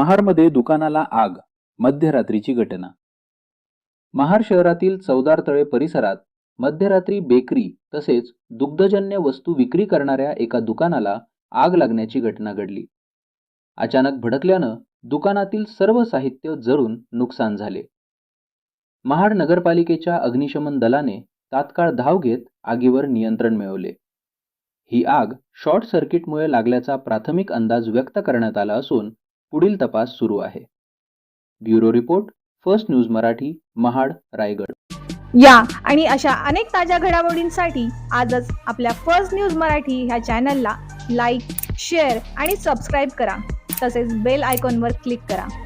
महाडमध्ये दुकानाला आग मध्यरात्रीची घटना. महाड शहरातील चौदार तळे परिसरात मध्यरात्री बेकरी तसेच दुग्धजन्य वस्तू विक्री करणाऱ्या एका दुकानाला आग लागण्याची घटना घडली. अचानक भडकल्यानं दुकानातील सर्व साहित्य जळून नुकसान झाले. महाड नगरपालिकेच्या अग्निशमन दलाने तात्काळ धाव घेत आगीवर नियंत्रण मिळवले. ही आग शॉर्ट सर्किटमुळे लागल्याचा प्राथमिक अंदाज व्यक्त करण्यात आला असून पुढील तपास सुरू आहे. Bureau report first news Marathi Mahad Raigad. या आणि अशा अनेक ताज्या घडामोडींसाठी आजच आपल्या फर्स्ट न्यूज मराठी ह्या चॅनलला लाईक शेअर आणि सबस्क्राईब करा. तसेच बेल आयकॉनवर क्लिक करा.